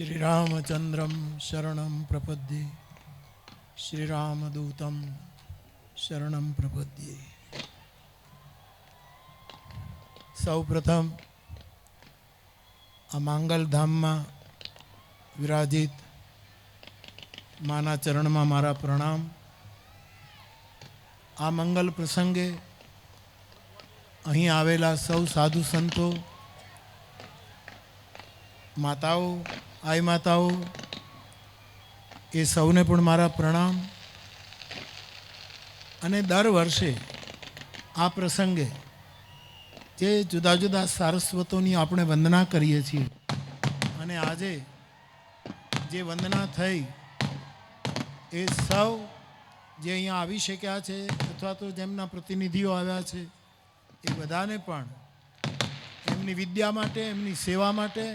શ્રીરામચંદ્રમ શરણમ પ્રપદ્યે શ્રીરામદૂતમ શરણમ પ્રપદ્યે સૌ પ્રથમ આ માંગલધામમાં વિરાજિત માના ચરણમાં મારા પ્રણામ આ મંગલ પ્રસંગે અહીં આવેલા સૌ સાધુ સંતો, માતાઓ આઈ માતાઓ, એ સૌને પણ મારા પ્રણામ. અને દર વર્ષે આ પ્રસંગે જે જુદા જુદા સારસ્વતોની આપણે વંદના કરીએ છીએ, અને આજે જે વંદના થઈ, એ સૌ જે અહીંયા આવી શક્યા છે, અથવા તો જેમના પ્રતિનિધિઓ આવ્યા છે, એ બધાને પણ એમની વિદ્યા માટે, એમની સેવા માટે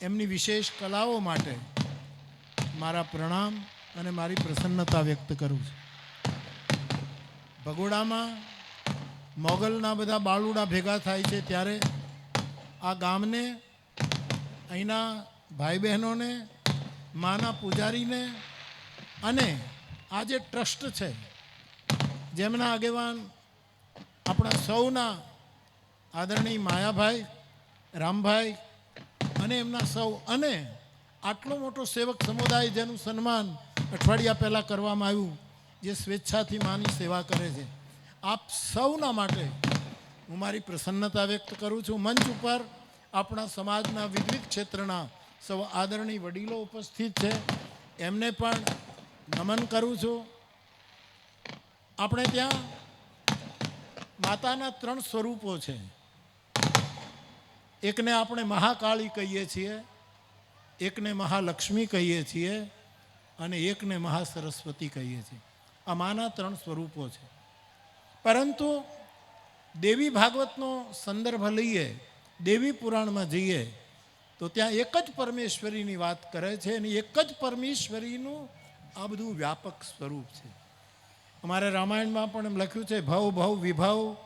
એમની વિશેષ કલાઓ માટે મારા પ્રણામ અને મારી પ્રસન્નતા વ્યક્ત કરું છું. ભગોડામાં મોગલના બધા બાળુડા ભેગા થાય છે ત્યારે આ ગામને, અહીંના ભાઈ બહેનોને માના પૂજારીને અને આ જે ટ્રસ્ટ છે, જેમના આગેવાન આપણા સૌના આદરણીય માયાભાઈ, રામભાઈ અને એમના સૌ અને આટલો મોટો સેવક સમુદાય જેનું સન્માન અઠવાડિયા પહેલાં કરવામાં આવ્યું, જે સ્વેચ્છાથી માની સેવા કરે છે. આપ સૌના માટે હું મારી પ્રસન્નતા વ્યક્ત કરું છું. મંચ ઉપર આપણા સમાજના વિવિધ ક્ષેત્રના સૌ આદરણીય વડીલો ઉપસ્થિત છે. એમને પણ નમન કરું છું. આપણે ત્યાં માતાના ત્રણ સ્વરૂપો છે. એકને આપણે મહાકાળી કહીએ છીએ, એકને મહાલક્ષ્મી કહીએ છીએ અને એકને મહાસરસ્વતી કહીએ છીએ. આ માના ત્રણ સ્વરૂપો છે. પરંતુ દેવી ભાગવતનો સંદર્ભ લઈએ, દેવી પુરાણમાં જઈએ, તો ત્યાં એક જ પરમેશ્વરીની વાત કરે છે અને એક જ પરમેશ્વરીનું આ બધું વ્યાપક સ્વરૂપ છે. અમારે રામાયણમાં પણ એમ લખ્યું છે, ભવ ભવ વિભવ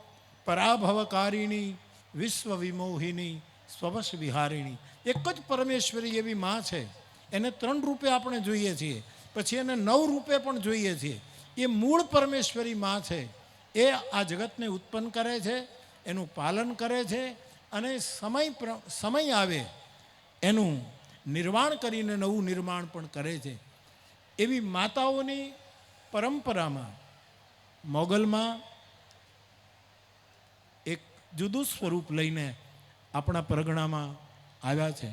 પરાભવકારિણી વિશ્વ વિમોહિની સ્વવશ વિહારિણી એક જ પરમેશ્વરી એવી માં છે. એને ત્રણ રૂપે આપણે જોઈએ છીએ. પછી એને નવ રૂપે પણ જોઈએ છીએ. એ મૂળ પરમેશ્વરી માં છે. એ આ જગતને ઉત્પન્ન કરે છે, એનું પાલન કરે છે અને સમય સમય આવે એનું નિર્માણ કરીને નવું નિર્માણ પણ કરે છે. એવી માતાઓની પરંપરામાં, મોગલમાં જુદું સ્વરૂપ લઈને આપણા પરગણામાં આવ્યા છે.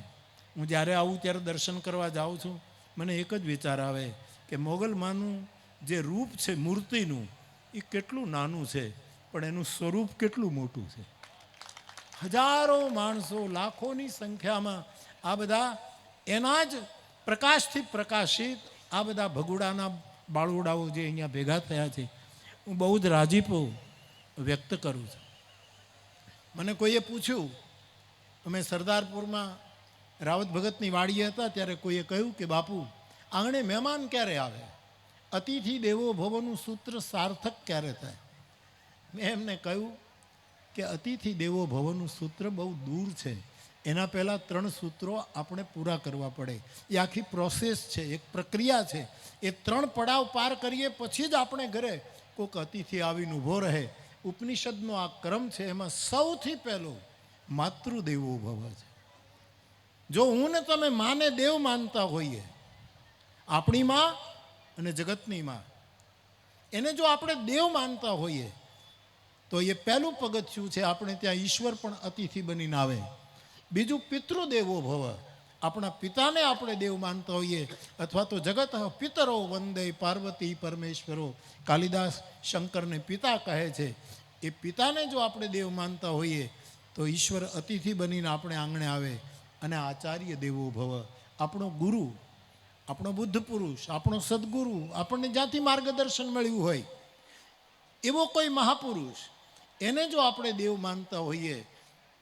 હું જ્યારે આવું ત્યારે દર્શન કરવા જાઉં છું, મને એક જ વિચાર આવે કે મોગલમાંનું જે રૂપ છે, મૂર્તિનું, એ કેટલું નાનું છે, પણ એનું સ્વરૂપ કેટલું મોટું છે. હજારો માણસો, લાખોની સંખ્યામાં આ બધા એના જ પ્રકાશથી પ્રકાશિત આ બધા ભગુડાના બાળુડાઓ જે અહીંયા ભેગા થયા છે, હું બહુ જ રાજીપો વ્યક્ત કરું છું. મને કોઈએ પૂછ્યું, અમે સરદારપુરમાં રાવત ભગતની વાડીએ હતા, ત્યારે કોઈએ કહ્યું કે, બાપુ, આંગણે મહેમાન ક્યારે આવે? અતિથિ દેવો ભવનું સૂત્ર સાર્થક ક્યારે થાય? મેં એમને કહ્યું કે, અતિથિ દેવો ભવનું સૂત્ર બહુ દૂર છે. એના પહેલાં ત્રણ સૂત્રો આપણે પૂરા કરવા પડે. એ આખી પ્રોસેસ છે, એક પ્રક્રિયા છે. એ ત્રણ પડાવ પાર કરીએ, પછી જ આપણે ઘરે કોઈક અતિથિ આવીને ઊભો રહે. ઉપનિષદનો આ ક્રમ છે, એમાં સૌથી પહેલો માતૃદેવો ભવ છે. જો હું ને તમે માને દેવ માનતા હોઈએ, આપણી માં અને જગતની માં, એને જો આપણે દેવ માનતા હોઈએ, તો એ પહેલું પગથિયું છે, આપણે ત્યાં ઈશ્વર પણ અતિથિ બનીને આવે. બીજું પિતૃદેવો ભવ આપણા પિતાને આપણે દેવ માનતા હોઈએ અથવા તો જગત પિતરો વંદે પાર્વતી પરમેશ્વરો. કાલિદાસ શંકરને પિતા કહે છે. એ પિતાને જો આપણે દેવ માનતા હોઈએ તો ઈશ્વર અતિથિ બનીને આપણે આંગણે આવે અને આચાર્ય દેવો ભવ. આપણો ગુરુ, આપણો બુદ્ધ પુરુષ, આપણો સદગુરુ આપણને જ્યાંથી માર્ગદર્શન મળ્યું હોય, એવો કોઈ મહાપુરુષ, એને જો આપણે દેવ માનતા હોઈએ,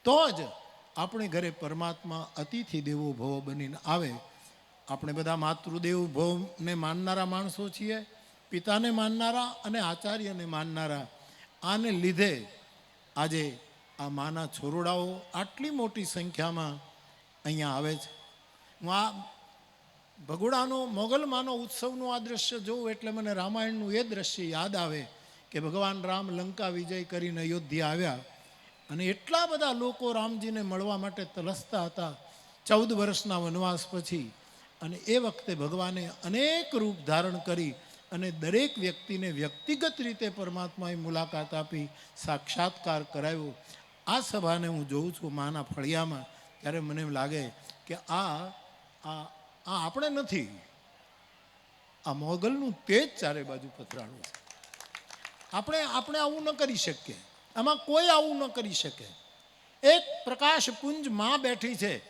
તો જ આપણે ઘરે પરમાત્મા અતિથિ દેવો ભવ બનીને આવે, આપણે બધા માતૃદેવ ભવને માનનારા માણસો છીએ, પિતાને માનનારા અને આચાર્યને માનનારા. આને લીધે આજે આ માના છોરડાઓ આટલી મોટી સંખ્યામાં અહીંયા આવે છે. હું આ ભગોડાનો, મોગલમાનો ઉત્સવનું આ દ્રશ્ય જોઉં એટલે મને રામાયણનું એ દ્રશ્ય યાદ આવે કે ભગવાન રામ લંકા વિજય કરીને અયોધ્યા આવ્યા. અને એટલા બધા લોકો રામજીને મળવા માટે તલસતા હતા. ચૌદ વર્ષના વનવાસ પછી અને એ વખતે ભગવાને અનેક રૂપ ધારણ કરી અને દરેક વ્યક્તિને વ્યક્તિગત રીતે પરમાત્માએ મુલાકાત આપી, સાક્ષાત્કાર કરાવ્યો. આ સભાને હું જોઉં છું માના ફળિયામાં, ત્યારે મને એમ લાગે કે આ આ આપણે નથી. આ મોગલનું તેજ ચારે બાજુ પથરાણું આપણે આપણે આવું ન કરી શકીએ. આમાં કોઈ આવું ન કરી શકે. એક પ્રકાશ પુંજમાં બેઠી છે,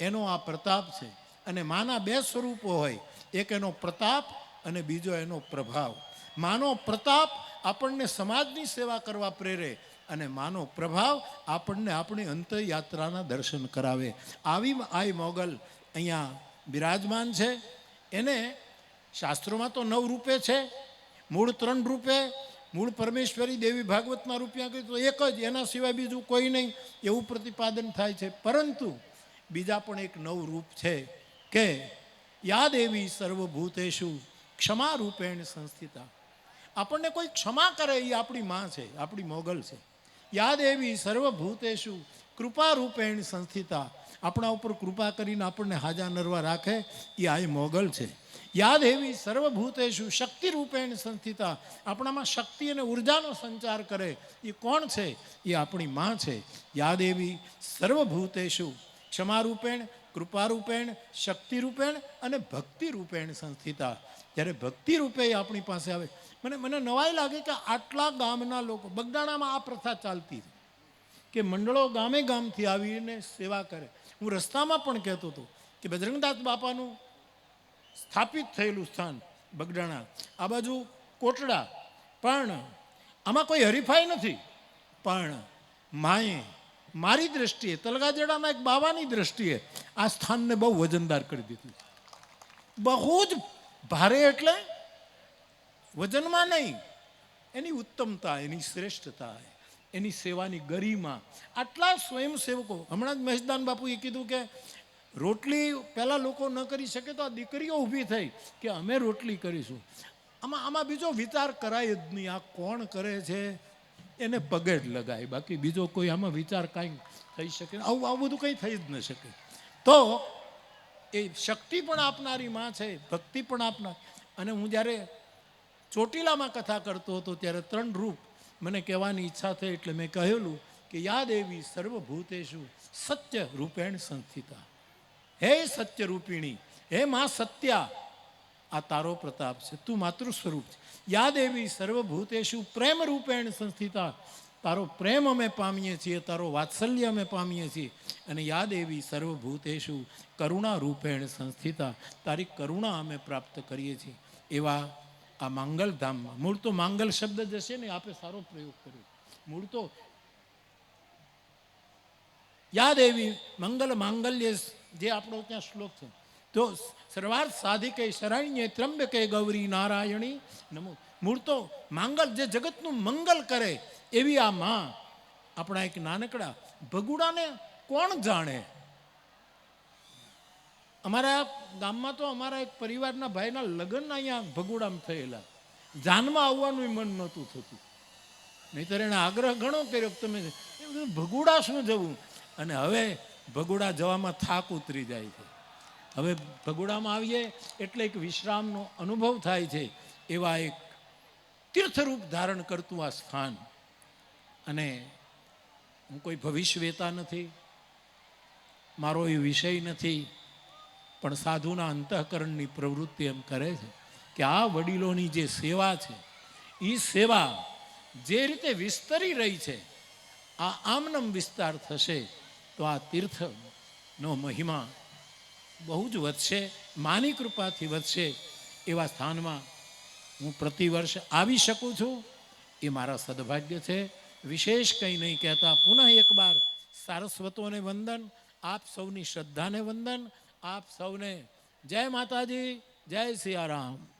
એનો આ પ્રતાપ છે. અને માના બે સ્વરૂપો હોય, એક એનો પ્રતાપ અને બીજો એનો પ્રભાવ. માનો પ્રતાપ આપણને સમાજની સેવા કરવા પ્રેરે અને માનો પ્રભાવ આપણને આપણી અંતરયાત્રાના દર્શન કરાવે. આવી આઈ મોગલ અહીંયા બિરાજમાન છે. એને શાસ્ત્રોમાં તો નવ રૂપે છે, મૂળ ત્રણ રૂપે મૂળ પરમેશ્વરી દેવી ભાગવતમાં રૂપિયા કહ્યું તો એક જ, એના સિવાય બીજું કોઈ નહીં. એવું પ્રતિપાદન થાય છે. પરંતુ બીજા પણ એક નવ રૂપ છે કે, યાદ એવી સર્વભૂતેશુ ક્ષમા રૂપેણ સંસ્થિતા. આપણને કોઈ ક્ષમા કરે એ આપણી માં છે, આપણી મોગલ છે. યાદ એવી સર્વભૂતેશુ કૃપા રૂપેણ સંસ્થિતા આપણા ઉપર કૃપા કરીને આપણને હાજા નરવા રાખે, એ આ મોગલ છે. યાદ એવી સર્વભૂતેશુ શક્તિ રૂપેણ સંસ્થિતા, આપણામાં શક્તિ અને ઉર્જાનો સંચાર કરે, એ કોણ છે? એ આપણી માં છે. યાદ એવી સર્વભૂતેશુ ક્ષમા રૂપેણ શક્તિરૂપેણ શક્તિ રૂપેણ અને ભક્તિ રૂપેણ સંસ્થિતા. જ્યારે ભક્તિ રૂપે આપણી પાસે આવે, મને મને નવાઈ લાગે કે આટલા ગામના લોકો, બગદાણામાં આ પ્રથા ચાલતી કે મંડળો ગામે ગામથી આવીને સેવા કરે. હું રસ્તામાં પણ કહેતો હતો કે બજરંગદાસ બાપાનું સ્થાપિત થયેલું સ્થાન બગડાણા, આ બાજુ કોટડા. પણ આમાં કોઈ હરીફાઈ નથી. પણ માએ મારી દ્રષ્ટિએ તલગાજેડાના એક બાવાની દ્રષ્ટિએ આ સ્થાનને બહુ વજનદાર કરી દીધું. બહુ જ ભારે એટલે વજનમાં નહીં, એની ઉત્તમતા, એની શ્રેષ્ઠતા. એની સેવાની ગરિમા. આટલા સ્વયંસેવકો, હમણાં જ મહેશદાન બાપુએ કીધું કે રોટલી પહેલાં લોકો ન કરી શકે તો આ દીકરીઓ ઊભી થઈ કે અમે રોટલી કરીશું. આમાં આમાં બીજો વિચાર કરાય જ નહીં. આ કોણ કરે છે? એને પગે જ લગાય. બાકી બીજો કોઈ આમાં વિચાર કાંઈ થઈ શકે? આવું આવું બધું કંઈ થઈ જ ન શકે. તો એ શક્તિ પણ આપનારી માં છે, ભક્તિ પણ આપનાર. અને હું જ્યારે ચોટીલામાં કથા કરતો હતો, ત્યારે ત્રણ રૂપ મને કહેવાની ઈચ્છા થઈ એટલે મેં કહેલું કે યાદ એવી સર્વભૂતેશુ સત્ય રૂપેણ સંસ્થિતા. હે સત્ય રૂપિણી, હે મા સત્યા, આ તારો પ્રતાપ છે, તું માતૃ સ્વરૂપ છે. યાદ એવી સર્વભૂતેશુ પ્રેમ રૂપેણ સંસ્થિતા. તારો પ્રેમ અમે પામીએ છીએ, તારો વાત્સલ્ય અમે પામીએ છીએ. અને યાદ એવી સર્વભૂતેશુ કરુણા રૂપેણ સંસ્થિતા. તારી કરુણા અમે પ્રાપ્ત કરીએ છીએ. એવા આ માંગલધામમાં મૂળ તો માંગલ શબ્દ જ હશે ને આપે સારો પ્રયોગ કર્યો. મૂળ તો યાદ એવી મંગલ માંગલ્ય જે આપણો ત્યાં શ્લોક છે. તો સર્વાર્થ સાધિકે શરણ્ય ત્રંબકે ગૌરી નારાયણી નમો. મૂળ તો માંગલ જે જગતનું મંગલ કરે એવી આ માં, આપણા એક નાનકડા ભગુડાને કોણ જાણે? અમારા ગામમાં તો અમારા એક પરિવારના ભાઈના લગ્ન અહીંયા ભગુડામાં થયેલા. જાનમાં આવવાનું મન નહોતું થતું. નહીતર એણે આગ્રહ ઘણો કર્યો તમે ભગુડા શું જવું. અને હવે ભગુડા જવામાં થાક ઉતરી જાય છે. હવે ભગુડામાં આવીએ એટલે એક વિશ્રામનો અનુભવ થાય છે. એવા એક તીર્થરૂપ ધારણ કરતું આ સ્થાન. અને હું કોઈ ભવિષ્યવેતા નથી. મારો એ વિષય નથી. પણ સાધુના અંતઃકરણની પ્રવૃત્તિ એમ કરે છે કે આ વડીલોની જે સેવા છે એ સેવા જે રીતે વિસ્તરી રહી છે, આ આમનમ વિસ્તાર થશે તો આ તીર્થનો મહિમા બહુ જ વધશે, માની કૃપાથી વધશે એવા સ્થાનમાં હું પ્રતિવર્ષ આવી શકું છું. એ મારા સદભાગ્ય છે. વિશેષ કંઈ નહીં કહેતા. પુનઃ એકવાર સારસ્વતોને વંદન, આપ સૌની શ્રદ્ધાને વંદન આપ સૌને જય માતાજી જય સિયારામ.